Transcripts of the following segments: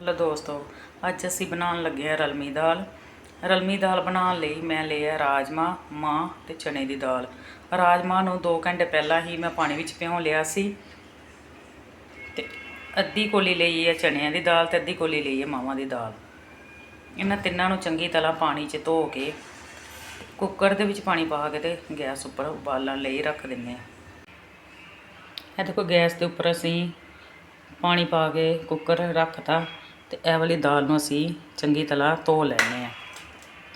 ਲੋ ਦੋਸਤੋ, ਅੱਜ ਅਸੀਂ ਬਣਾਉਣ ਲੱਗੇ ਆ ਰਲਮੀ ਦਾਲ। ਰਲਮੀ ਦਾਲ ਬਣਾਉਣ ਲਈ ਮੈਂ ਲਿਆ ਰਾਜਮਾ ਮਾਂ ਤੇ ਚਨੇ ਦੀ ਦਾਲ। ਰਾਜਮਾ ਨੂੰ 2 ਘੰਟੇ ਪਹਿਲਾਂ ਹੀ ਮੈਂ ਪਾਣੀ ਵਿੱਚ ਭਿਉਂ ਲਿਆ ਸੀ ਤੇ ਅੱਧੀ ਕੋਲੀ ਲਈ ਹੈ ਚਨਿਆਂ ਦੀ ਦਾਲ ਤੇ ਅੱਧੀ ਕੋਲੀ ਲਈ ਹੈ ਮਾਵਾਂ ਦੀ ਦਾਲ। ਇਹਨਾਂ ਤਿੰਨਾਂ ਨੂੰ ਚੰਗੀ ਤਰ੍ਹਾਂ ਪਾਣੀ 'ਚ ਧੋ ਕੇ ਕੁੱਕਰ ਦੇ ਵਿੱਚ ਪਾਣੀ ਪਾ ਕੇ ਤੇ ਗੈਸ ਉੱਪਰ ਉਬਾਲਣ ਲਈ ਰੱਖ ਦਿੰਦੇ ਆ ਇਹ ਦੇਖੋ ਗੈਸ ਦੇ ਉੱਪਰ ਅਸੀਂ ਪਾਣੀ ਪਾ ਕੇ ਕੁੱਕਰ ਰੱਖਤਾ। ਤੇ ਇਹ ਵਾਲੀ ਦਾਲ ਨੂੰ ਅਸੀਂ ਚੰਗੀ ਤਰ੍ਹਾਂ ਧੋ ਲੈਣੇ ਆ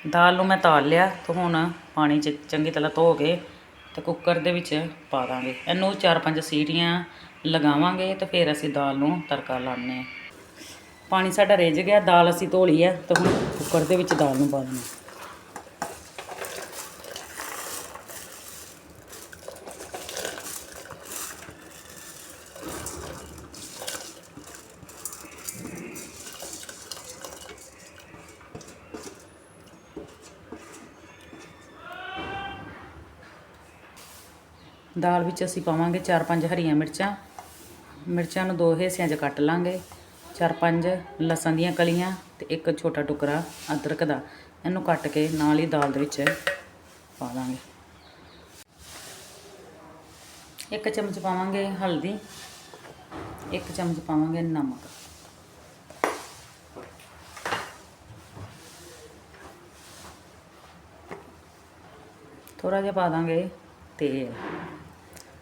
ਦਾਲ ਨੂੰ ਮੈਂ ਤਾਲ ਲਿਆ ਤੇ ਹੁਣ ਪਾਣੀ 'ਚ ਚੰਗੀ ਤਰ੍ਹਾਂ ਧੋ ਕੇ ਤੇ ਕੁੱਕਰ ਦੇ ਵਿੱਚ ਪਾ ਦਾਂਗੇ। ਇਹਨੂੰ 4-5 ਸੀਟੀਆਂ ਲਗਾਵਾਂਗੇ ਤੇ ਫਿਰ ਅਸੀਂ ਦਾਲ ਨੂੰ ਤੜਕਾ ਲਾਉਂਦੇ ਆ ਪਾਣੀ ਸਾਡਾ ਰਿੱਝ ਗਿਆ, ਦਾਲ ਅਸੀਂ ਧੋ ਲਈ ਆ ਤੇ ਹੁਣ ਕੁੱਕਰ ਦੇ ਵਿੱਚ ਦਾਲ ਨੂੰ ਪਾ ਦਿੰਦੇ ਦਾਲ ਵਿੱਚ ਅਸੀਂ ਪਾਵਾਂਗੇ 4-5 ਹਰੀਆਂ ਮਿਰਚਾਂ। ਮਿਰਚਾਂ ਨੂੰ ਦੋ ਹਿੱਸਿਆਂ 'ਚ ਕੱਟ ਲਾਂਗੇ। 4-5 ਲਸਣ ਦੀਆਂ ਕਲੀਆਂ ਤੇ ਇੱਕ ਛੋਟਾ ਟੁਕੜਾ ਅਦਰਕ ਦਾ। ਇਹਨੂੰ ਕੱਟ ਕੇ ਨਾਲ ਹੀ ਦਾਲ ਦੇ ਵਿੱਚ ਪਾ ਦਾਂਗੇ। ਇੱਕ ਚਮਚ ਪਾਵਾਂਗੇ ਹਲਦੀ, ਇੱਕ ਚਮਚ ਪਾਵਾਂਗੇ ਨਮਕ। ਥੋੜਾ ਜਿਹਾ ਪਾ ਦਾਂਗੇ ਤੇਲ।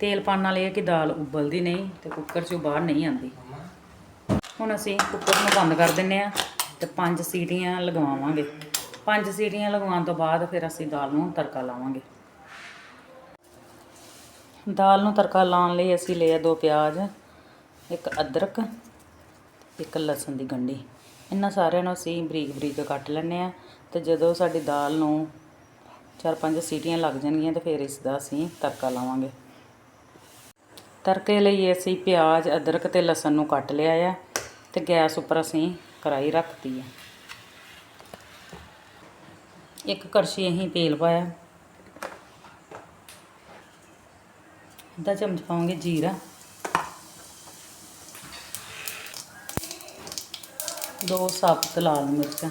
ਤੇਲ ਪਾਉਣ ਨਾਲ ਇਹ ਹੈ ਕਿ ਦਾਲ ਉਬਲਦੀ ਨਹੀਂ ਤੇ ਕੁੱਕਰ 'ਚੋਂ ਬਾਹਰ ਨਹੀਂ ਆਉਂਦੀ। ਹੁਣ ਅਸੀਂ ਕੁੱਕਰ ਨੂੰ ਬੰਦ ਕਰ ਦਿੰਨੇ ਆ ਤੇ ਪੰਜ ਸੀਟੀਆਂ ਲਗਵਾਵਾਂਗੇ। ਪੰਜ ਸੀਟੀਆਂ ਲਗਵਾਉਣ ਤੋਂ ਬਾਅਦ ਫਿਰ ਅਸੀਂ ਦਾਲ ਨੂੰ ਤੜਕਾ ਲਾਵਾਂਗੇ। ਦਾਲ ਨੂੰ ਤੜਕਾ ਲਾਉਣ ਲਈ ਅਸੀਂ ਲਿਆ ਦੋ ਪਿਆਜ਼, ਇੱਕ ਅਦਰਕ, ਇੱਕ ਲਸਣ ਦੀ ਗੰਢੀ। ਇਹਨਾਂ ਸਾਰਿਆਂ ਨੂੰ ਅਸੀਂ ਬਰੀਕ ਬਰੀਕ ਕੱਟ ਲੈਣੇ ਆ ਤੇ ਜਦੋਂ ਸਾਡੀ ਦਾਲ ਨੂੰ ਚਾਰ ਪੰਜ ਸੀਟੀਆਂ ਲੱਗ ਜਾਣਗੀਆਂ ਤੇ ਫਿਰ ਇਸ ਦਾ ਅਸੀਂ ਤੜਕਾ ਲਾਵਾਂਗੇ। ਤੜਕੇ ਲਈ ਅਸੀਂ ਪਿਆਜ਼, ਅਦਰਕ ਤੇ ਲਸਣ ਨੂੰ ਕੱਟ ਲਿਆ ਆ ਤੇ ਗੈਸ ਉੱਪਰ ਅਸੀਂ ਕੜਾਈ ਰੱਖਤੀ ਆ। ਇੱਕ ਕੜਛੀ ਅਸੀਂ ਤੇਲ ਪਾਇਆ। ਅੱਧਾ ਚਮਚ ਪਾਵਾਂਗੇ ਜੀਰਾ। ਦੋ ਸਾਬਤ ਲਾਲ ਮਿਰਚਾਂ।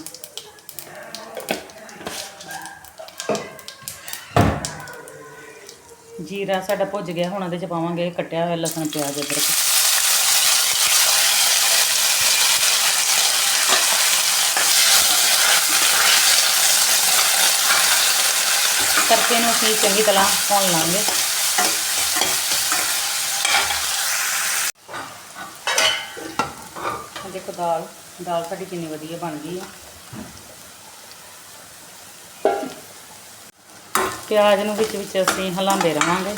ਜੀਰਾ ਸਾਡਾ ਭੁੱਜ ਗਿਆ, ਹੁਣ ਉਹਦੇ ਚ ਪਾਵਾਂਗੇ ਕੱਟਿਆ ਹੋਇਆ ਲਸਣ, ਪਿਆਜ਼, ਅਦਰਕ। ਤੜਕੇ ਨੂੰ ਅਸੀਂ ਚੰਗੀ ਤਰ੍ਹਾਂ ਭੁੰਨ ਲਾਂਗੇ। ਦੇਖੋ ਦਾਲ ਦਾਲ ਸਾਡੀ ਕਿੰਨੀ ਵਧੀਆ ਬਣ ਗਈ ਹੈ ਪਿਆਜ਼ ਨੂੰ ਵਿੱਚ ਵਿੱਚ ਅਸੀਂ ਹਿਲਾਉਂਦੇ ਰਹਾਂਗੇ।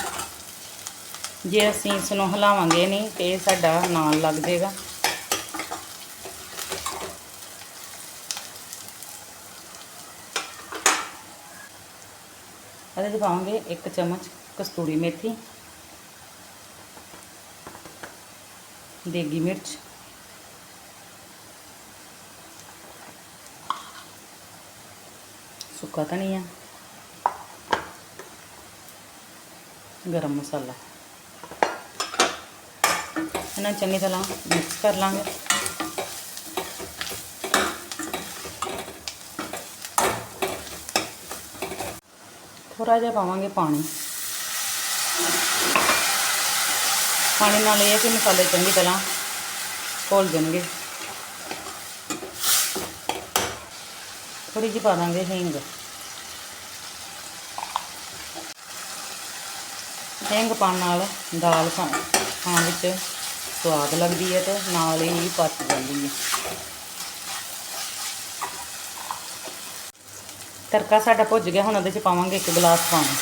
ਜੇ ਅਸੀਂ ਇਸ ਨੂੰ ਹਿਲਾਵਾਂਗੇ ਨਹੀਂ ਤੇ ਇਹ ਸਾਡਾ ਨਾਲ ਲੱਗ ਜਾਏਗਾ। ਇਹਦੇ 'ਚ ਪਾਵਾਂਗੇ ਇੱਕ ਚਮਚ ਕਸਤੂਰੀ ਮੇਥੀ, ਦੇਗੀ ਮਿਰਚ, ਸੁੱਕਾ ਧਨੀਆ ਗਰਮ ਮਸਾਲਾ। ਇਹਨਾਂ ਚੰਗੀ ਤਰ੍ਹਾਂ ਮਿਕਸ ਕਰ ਲਾਂਗੇ। ਥੋੜਾ ਜਿਹਾ ਪਾਵਾਂਗੇ ਪਾਣੀ। ਪਾਣੀ ਨਾਲ ਇਹ ਹੈ ਕਿ ਮਸਾਲੇ ਚੰਗੀ ਤਰ੍ਹਾਂ ਘੁਲ ਜਾਣਗੇ। ਥੋੜੀ ਜਿਹੀ ਪਾ ਦਾਂਗੇ ਹਿੰਗ। ਹਿੰਗ ਪਾਉਣ ਨਾਲ ਦਾਲ ਖਾ- ਖਾਣ ਵਿੱਚ ਸਵਾਦ ਲੱਗਦੀ ਹੈ ਤੇ ਨਾਲ ਹੀ ਪਚ ਜਾਂਦੀ ਹੈ। ਤੜਕਾ ਸਾਡਾ ਭੁੱਜ ਗਿਆ, ਹੁਣ ਉਹਦੇ 'ਚ ਪਾਵਾਂਗੇ ਇੱਕ ਗਲਾਸ ਪਾਣੀ।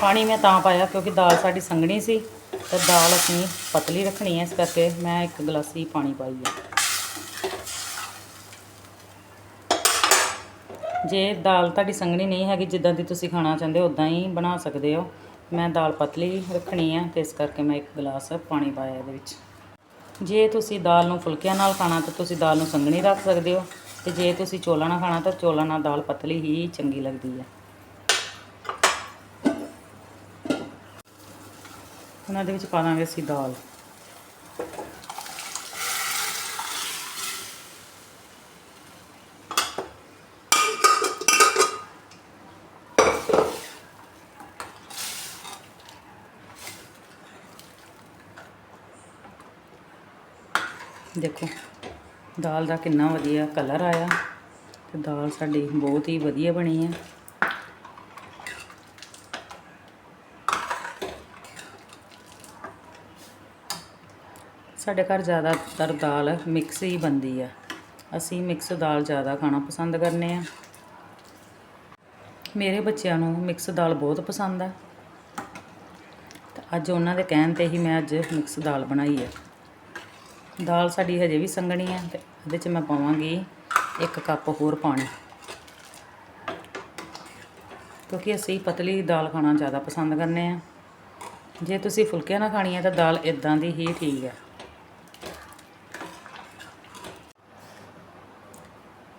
ਪਾਣੀ ਮੈਂ ਤਾਂ ਪਾਇਆ ਕਿਉਂਕਿ ਦਾਲ ਸਾਡੀ ਸੰਘਣੀ ਸੀ ਤੇ ਦਾਲ ਅਸੀਂ ਪਤਲੀ ਰੱਖਣੀ ਹੈ, ਇਸ ਕਰਕੇ ਮੈਂ ਇੱਕ ਗਲਾਸ ਹੀ ਪਾਣੀ ਪਾਈ ਹੈ। ਜੇ ਦਾਲ ਤੁਹਾਡੀ ਸੰਘਣੀ ਨਹੀਂ ਹੈਗੀ, ਜਿੱਦਾਂ ਦੀ ਤੁਸੀਂ ਖਾਣਾ ਚਾਹੁੰਦੇ ਹੋ ਉਦਾਂ ਹੀ ਬਣਾ ਸਕਦੇ ਹੋ। ਮੈਂ ਦਾਲ ਪਤਲੀ ਰੱਖਣੀ ਆ ਤੇ ਇਸ ਕਰਕੇ ਮੈਂ ਇੱਕ ਗਲਾਸ ਪਾਣੀ ਪਾਇਆ ਇਹਦੇ ਵਿੱਚ। ਜੇ ਤੁਸੀਂ ਦਾਲ ਨੂੰ ਫੁਲਕਿਆਂ ਨਾਲ ਖਾਣਾ ਤਾਂ ਤੁਸੀਂ ਦਾਲ ਨੂੰ ਸੰਘਣੀ ਰੱਖ ਸਕਦੇ ਹੋ ਤੇ ਜੇ ਤੁਸੀਂ ਚੋਲਾਂ ਨਾਲ ਖਾਣਾ ਤਾਂ ਚੋਲਾਂ ਨਾਲ ਦਾਲ ਪਤਲੀ ਹੀ ਚੰਗੀ ਲੱਗਦੀ ਹੈ ਉਹਨਾਂ ਦੇ ਵਿੱਚ ਪਾ ਦਾਂਗੇ ਅਸੀਂ ਦਾਲ। ਦੇਖੋ, ਦਾਲ ਦਾ ਕਿੰਨਾ ਵਧੀਆ ਕਲਰ ਆਇਆ ਤੇ ਦਾਲ ਸਾਡੀ ਬਹੁਤ ਹੀ ਵਧੀਆ ਬਣੀ ਹੈ। ਸਾਡੇ ਘਰ ਜ਼ਿਆਦਾਤਰ ਦਾਲ ਮਿਕਸ ਹੀ ਬਣਦੀ ਆ। ਅਸੀਂ ਮਿਕਸ ਦਾਲ ਜ਼ਿਆਦਾ ਖਾਣਾ ਪਸੰਦ ਕਰਨੇ ਆ। ਮੇਰੇ ਬੱਚਿਆਂ ਨੂੰ ਮਿਕਸ ਦਾਲ ਬਹੁਤ ਪਸੰਦ ਆ। ਤੇ ਅੱਜ ਉਹਨਾਂ ਦੇ ਕਹਿਣ ਤੇ ਹੀ ਮੈਂ ਅੱਜ ਮਿਕਸ ਦਾਲ ਬਣਾਈ ਹੈ ਦਾਲ ਸਾਡੀ ਹਜੇ ਵੀ ਸੰਘਣੀ ਹੈ ਤੇ ਇਹਦੇ 'ਚ ਮੈਂ ਪਾਵਾਂਗੀ ਇੱਕ ਕੱਪ ਹੋਰ ਪਾਣੀ। ਕਿਉਂਕਿ ਅਸੀਂ ਪਤਲੀ ਦਾਲ ਖਾਣਾ ਜ਼ਿਆਦਾ ਪਸੰਦ ਕਰਨੇ ਆ। ਜੇ ਤੁਸੀਂ ਫੁਲਕਿਆਂ ਨਾਲ ਖਾਣੀ ਹੈ ਤਾਂ ਦਾਲ ਇਦਾਂ ਦੀ ਹੀ ਠੀਕ ਹੈ।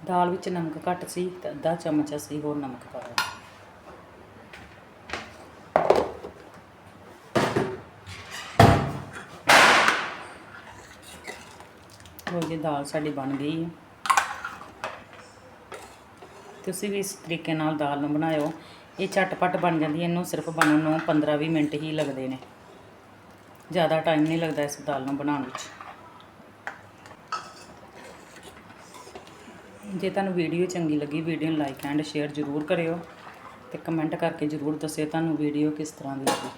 ਦਾਲ ਵਿੱਚ ਨਮਕ ਘੱਟ ਸੀ ਤੇ ਅੱਧਾ ਚਮਚ ਅਸੀਂ ਹੋਰ ਨਮਕ ਪਾਇਆ ਲੋ ਜੀ ਦਾਲ ਸਾਡੀ ਬਣ ਗਈ ਹੈ। ਤੁਸੀਂ ਵੀ ਇਸ ਤਰੀਕੇ ਨਾਲ ਦਾਲ ਨੂੰ ਬਣਾਇਓ। ਇਹ ਝਟਪਟ ਬਣ ਜਾਂਦੀ ਹੈ, ਇਹਨੂੰ ਸਿਰਫ ਬਣਨ ਨੂੰ 15-20 ਮਿੰਟ ਹੀ ਲੱਗਦੇ ਨੇ। ਜ਼ਿਆਦਾ ਟਾਈਮ ਨਹੀਂ ਲੱਗਦਾ ਇਸ ਦਾਲ ਨੂੰ ਬਣਾਉਣ ਵਿੱਚ। ਜੇ ਤੁਹਾਨੂੰ ਵੀਡੀਓ ਚੰਗੀ ਲੱਗੀ, ਵੀਡੀਓ ਨੂੰ ਲਾਈਕ ਐਂਡ ਸ਼ੇਅਰ ਜ਼ਰੂਰ ਕਰਿਓ ਤੇ ਕਮੈਂਟ ਕਰਕੇ ਜ਼ਰੂਰ ਦੱਸਿਓ ਤੁਹਾਨੂੰ ਵੀਡੀਓ ਕਿਸ ਤਰ੍ਹਾਂ ਦੀ ਲੱਗੀ।